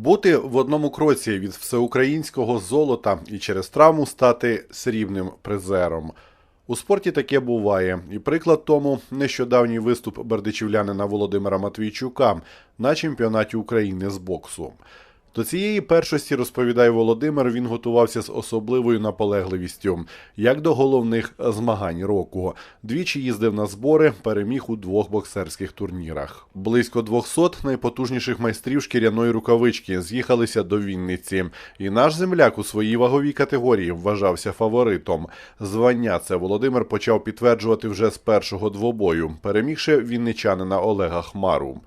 Бути в одному кроці від всеукраїнського золота і через травму стати срібним призером. У спорті таке буває, і приклад тому нещодавній виступ бердичівлянина Володимира Матвійчука на чемпіонаті України з боксу. До цієї першості, розповідає Володимир, він готувався з особливою наполегливістю, як до головних змагань року. Двічі їздив на збори, переміг у двох боксерських турнірах. Близько 200 найпотужніших майстрів шкіряної рукавички з'їхалися до Вінниці. І наш земляк у своїй ваговій категорії вважався фаворитом. Звання це Володимир почав підтверджувати вже з першого двобою, перемігши вінничанина Олега Хмару.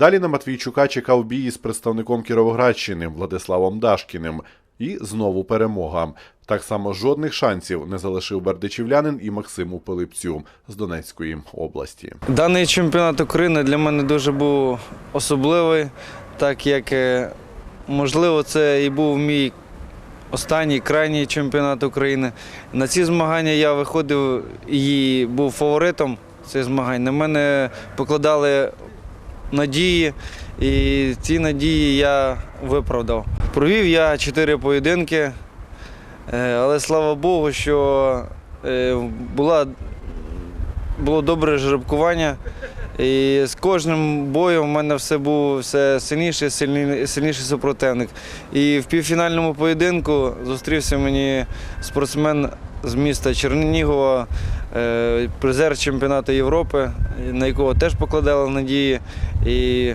Далі на Матвійчука чекав бій із представником Кіровоградщини Владиславом Дашкіним. І знову перемога. Так само жодних шансів не залишив бердичівлянин і Максиму Пилипцю з Донецької області. Даний чемпіонат України для мене дуже був особливий, так як, е, можливо, це і був мій останній крайній чемпіонат України. На ці змагання я виходив і був фаворитом цих змагань. На мене покладали надії, і ці надії я виправдав. Провів я чотири поєдинки, е, але слава Богу, що е, була було добре жеребкування. І з кожним боєм в мене все був все сильніший, сильні- сильніший супротивник. І в півфінальному поєдинку зустрівся мені спортсмен з міста Чернігова, е, призер чемпіонату Європи, на якого теж покладали надії. І...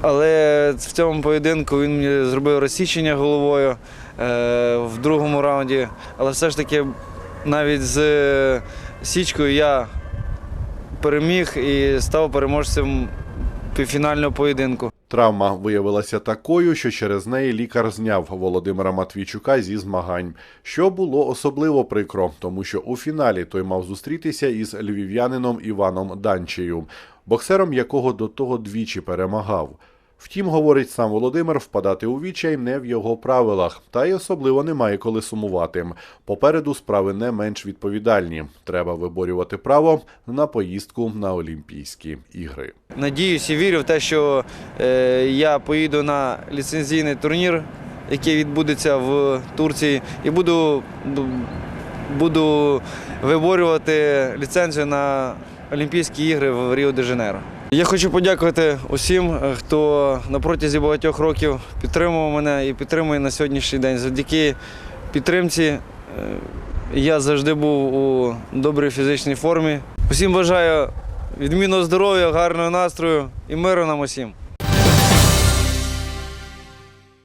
Але в цьому поєдинку він мені зробив розсічення головою е, в другому раунді. Але все ж таки навіть з е, січкою я переміг і став переможцем півфінального поєдинку. Травма виявилася такою, що через неї лікар зняв Володимира Матвійчука зі змагань, що було особливо прикро, тому що у фіналі той мав зустрітися із львів'янином Іваном Данчею, боксером якого до того двічі перемагав. Втім, говорить сам Володимир, впадати у відчай не в його правилах, та й особливо немає коли сумувати. Попереду справи не менш відповідальні. Треба виборювати право на поїздку на Олімпійські ігри. Надіюсь і вірю в те, що е, я поїду на ліцензійний турнір, який відбудеться в Турції, і буду, бу- буду виборювати ліцензію на Олімпійські ігри в Ріо-де-Жанейро. Я хочу подякувати усім, хто на протязі багатьох років підтримував мене і підтримує на сьогоднішній день. Завдяки підтримці е, я завжди був у добрій фізичній формі. Усім бажаю відмінного здоров'я, гарного настрою і миру нам усім.